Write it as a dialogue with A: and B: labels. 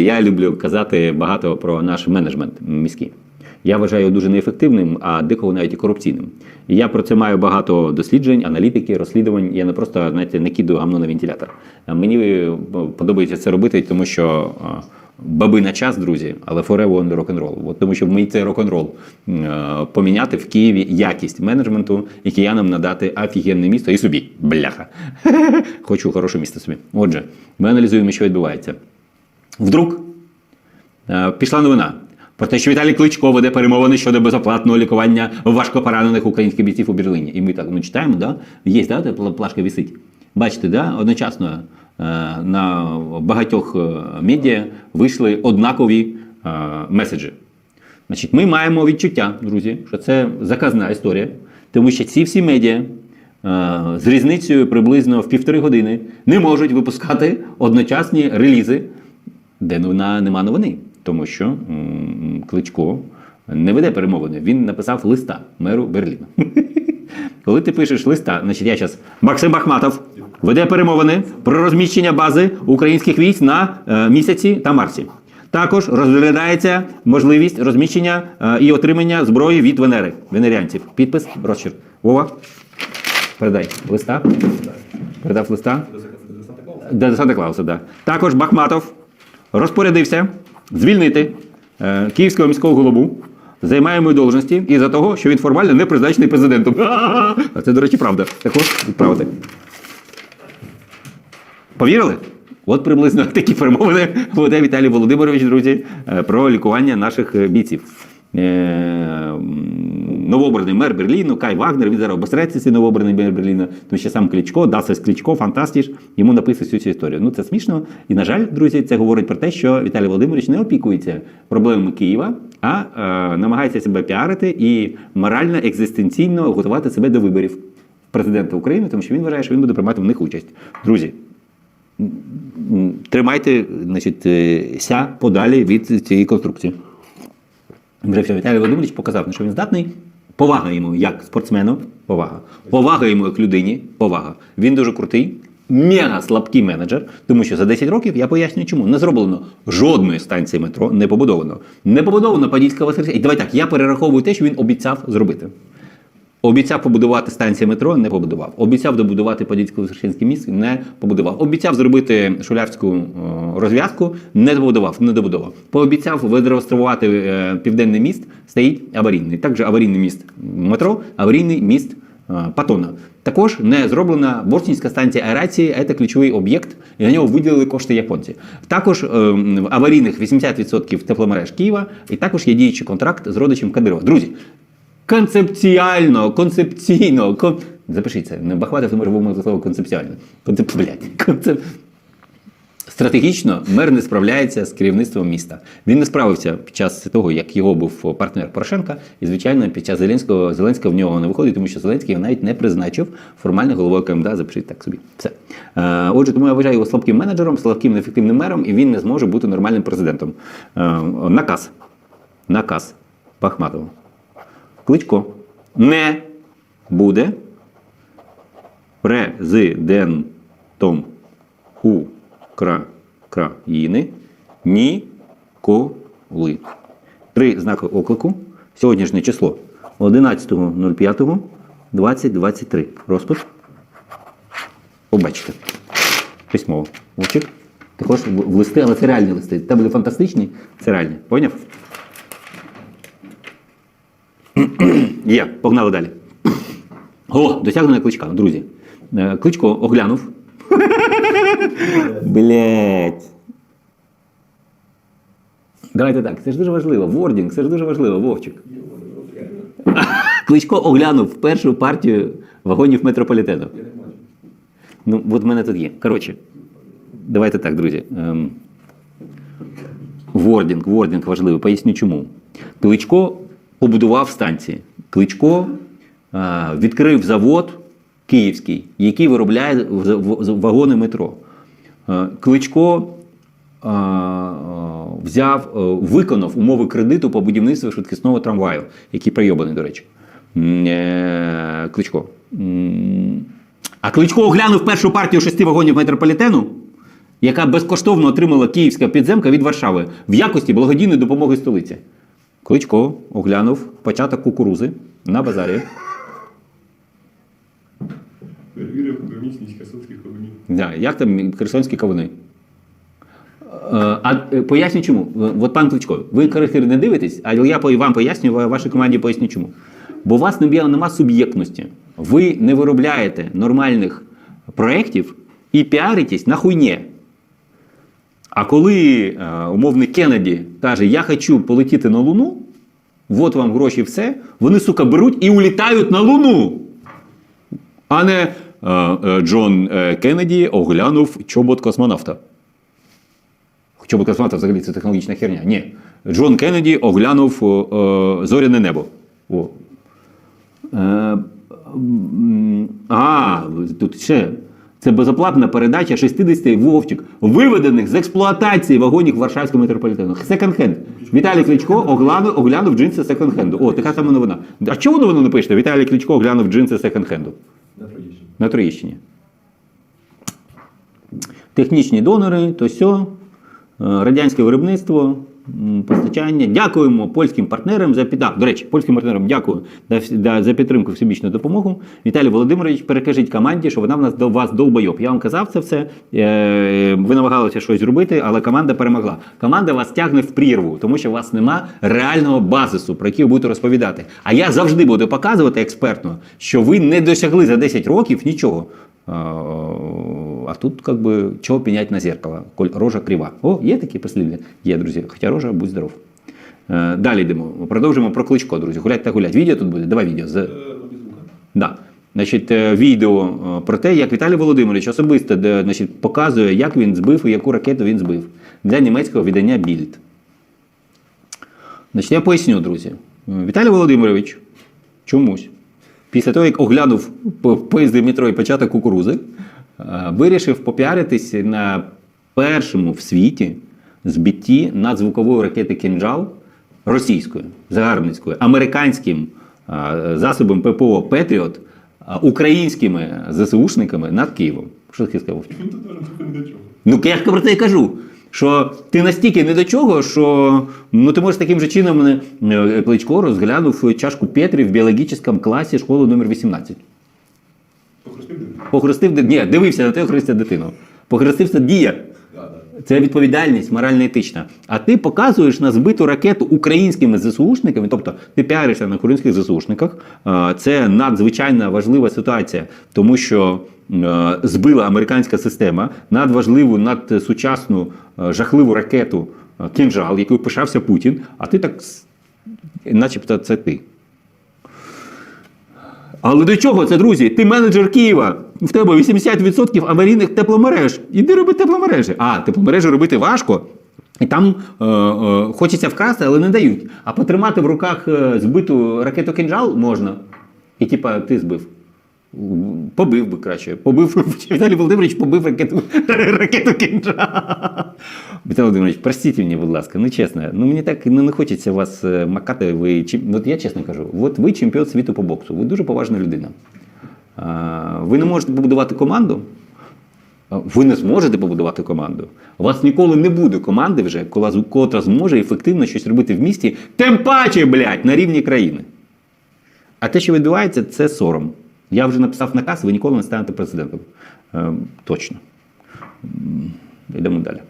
A: Я люблю казати багато про наш менеджмент міський. Я вважаю його дуже неефективним, а декого навіть і корупційним. Я про це маю багато досліджень, аналітики, розслідувань. Я не просто знаєте, не кидаю гамно на вентилятор. Мені е, подобається це робити, тому що баби на час, друзі, але forever on рок-н-рол. От тому що ми цей рок-н-рол е, поміняти в Києві якість менеджменту і киянам надати офігенне місто і собі. Бляха. Хочу хороше місто собі. Отже, ми аналізуємо, що відбувається. Вдруг е, пішла новина про те, що Віталій Кличко веде перемовини щодо безоплатного лікування важкопоранених українських бійців у Берліні. І ми так ну, читаємо, да? є, да? плашка висить. Бачите, да? одночасно е, на багатьох е, медіа вийшли однакові меседжі. Значить, ми маємо відчуття, друзі, що це заказна історія, тому що ці всі медіа з різницею приблизно в півтори години не можуть випускати одночасні релізи, де новина нема новини. Тому що м, Кличко не веде перемовини. Він написав листа меру Берліна. Коли ти пишеш листа, значить я зараз Максим Бахматов веде перемовини про розміщення бази українських військ на е, місяці та марсі. Також розглядається можливість розміщення е, і отримання зброї від Венери, венеріанців. Підпис, розчерк. Вова, передай листа. Передав листа. До Санта Клауса, да. Також Бахматов розпорядився звільнити е, київського міського голову займаємої должності із-за того, що він формально не призначений президентом. А це, до речі, правда. Також відправити. Повірили? От приблизно такі перемовини веде Віталій Володимирович, друзі, е, про лікування наших е, бійців. Новообраний мер Берліну, Кай Вагнер, він зараз обосреться цей новообраний мер Берліна, тому що сам Кличко, Дасес Кличко, фантастіш, йому написав всю цю історію. Ну це смішно. І, на жаль, друзі, це говорить про те, що Віталій Володимирович не опікується проблемами Києва, а е, намагається себе піарити і морально, екзистенційно готувати себе до виборів президента України, тому що він вважає, що він буде приймати в них участь. Друзі, тримайте значить, е, ся подалі від цієї конструкції. Вже все, Віталій Володимирович показав, на що він здатний. Повага йому як спортсмену, повага. Повага йому як людині, повага. Він дуже крутий, мега слабкий менеджер, тому що за 10 років я пояснюю, чому не зроблено жодної станції метро, не побудовано. Не побудовано Падільська Воскресенська. І давай так, я перераховую те, що він обіцяв зробити. Обіцяв побудувати станцію метро, не побудував. Обіцяв добудувати Подільсько-Воскресенський міст, не побудував. Обіцяв зробити шулявську е, розв'язку, не добудував, не добудував. Пообіцяв відреставрувати е, південний міст, стоїть аварійний. Також аварійний міст метро, аварійний міст е, Патона. Також не зроблена Борчинська станція аерації, це ключовий об'єкт, і на нього виділили кошти японці. Також аварійних 80% тепломереж Києва, і також є діючий контракт з родичем Кадирова. Друзі, концепціально, концепційно. Кон... Запишіть це. Не Бахватов не може вимовити слово концепціально. Концеп... Блядь. Концеп... Стратегічно мер не справляється з керівництвом міста. Він не справився під час того, як його був партнер Порошенка, і звичайно, під час Зеленського Зеленського в нього не виходить, тому що Зеленський його навіть не призначив формально головою КМДА. Запишіть так собі. Все. Е, отже, тому я вважаю його слабким менеджером, слабким неефективним мером, і він не зможе бути нормальним президентом. Е, наказ. Наказ Бахматова. Кличко не буде президентом України ніколи. Три знаки оклику. Сьогоднішнє число 11.05.2023. Розпис. Побачите. Письмово. Очік. Також в листи, але це реальні листи. Там були фантастичні, це реальні. Поняв? Є, погнали далі. О, досягнення кличка, друзі. Е, Кличко оглянув. Блять. Давайте так, це ж дуже важливо. Вордінг, це ж дуже важливо, Вовчик. Кличко оглянув першу партію вагонів метрополітену. Ну, от в мене тут є. Коротше, давайте так, друзі. Ем, Вордінг, вордінг важливий. Поясню чому. Кличко побудував станції. Кличко е, відкрив завод київський, який виробляє вагони метро. Е, Кличко е, взяв, виконав умови кредиту по будівництву швидкісного трамваю, який прийобаний, до речі. Кличко. А Кличко оглянув першу партію шести вагонів метрополітену яка безкоштовно отримала київська підземка від Варшави в якості благодійної допомоги столиці. Кличко оглянув початок кукурузи на базарі.
B: Перевірив економічність херсонських кавунів.
A: Да, як там херсонські кавуни? Е, А е, поясню чому. Е, От пан Кличко, ви карикатури не дивитесь, але я вам поясню, ва- вашій команді поясню чому. Бо у вас нема суб'єктності. Ви не виробляєте нормальних проєктів і піаритесь на хуйні. А коли умовний Кеннеді каже, я хочу полетіти на Луну, от вам гроші, все, вони, сука, беруть і улітають на Луну. А не е, е, Джон е, Кеннеді оглянув чобот космонавта. Чобот космонавта взагалі це технологічна херня. Ні. Джон Кеннеді оглянув е, зоряне небо. О. Е, а, тут ще. Це безоплатна передача 60 вовчик, виведених з експлуатації вагонів Варшавського метрополітену. Секонд-хенд. Віталій Кличко оглянув, оглянув джинси секонд-хенду. О, така сама новина. А чому ви воно не пишете? Віталій Кличко оглянув джинси секонд-хенду.
B: На Троєщині.
A: На Троєщині. Технічні донори, то сьо, е, радянське виробництво, постачання. Дякуємо польським партнерам за під... а, До речі, польським партнерам дякую за, підтримку всебічну допомогу. Віталій Володимирович, перекажіть команді, що вона в нас до вас долбойоб. Я вам казав це все. Е, Ви намагалися щось зробити, але команда перемогла. Команда вас тягне в прірву, тому що у вас нема реального базису, про який ви будете розповідати. А я завжди буду показувати експертно, що ви не досягли за 10 років нічого. А, тут, как бы, чого пенять на зеркало, коль рожа крива. О, є такі послів'я? Є, друзі. Хоча рожа, будь здоров. Е, Далі йдемо. Продовжимо про кличко, друзі. Гулять та гулять. Відео тут буде? Давай відео. З... Да. Значить, е, відео е, про те, як Віталій Володимирович особисто значить, показує, як він збив і яку ракету він збив для німецького видання Більд. Значить, я поясню, друзі. Е, Віталій Володимирович чомусь, після того, як оглянув по- поїзди метро і початок кукурузи, вирішив попіаритись на першому в світі збитті надзвукової ракети Кінжал російською, загарбницькою, американським е, засобом ППО Петріот, е, українськими ЗСУшниками над Києвом. Що таке сказав? Ну, я ж про це і кажу. Що ти настільки не до чого, що ну ти можеш таким же чином е, Кличко розглянув чашку Петрі в біологічному класі школи номер 18.
B: Похрестив?
A: Ні, дивився на те, хрестя дитину. Похрестився дія. Це відповідальність морально-етична. А ти показуєш на збиту ракету українськими ЗСУшниками, тобто ти піаришся на українських ЗСУшниках. Це надзвичайно важлива ситуація, тому що збила американська система надважливу, надсучасну жахливу ракету кінжал, якою пишався Путін, а ти так, начебто, це ти. Але до чого це, друзі? Ти менеджер Києва. В тебе 80% аварійних тепломереж. Іди роби тепломережі. А, тепломережі робити важко. І там е, е, хочеться вкрасти, але не дають. А потримати в руках е, збиту ракету кінжал можна. І типа ти збив. Побив би краще. Побив Віталій Володимирович побив ракету, ракету кінжал. Віталій Володимирович, простіть мені, будь ласка, ну чесно, ну мені так ну, не хочеться вас е, макати. Ви от я чесно кажу, от ви чемпіон світу по боксу, ви дуже поважна людина. Ви не можете побудувати команду. Ви не зможете побудувати команду. У вас ніколи не буде команди вже, котра зможе ефективно щось робити в місті, тим паче, блядь, на рівні країни. А те, що відбувається, це сором. Я вже написав наказ, ви ніколи не станете президентом. Е, точно. Йдемо далі.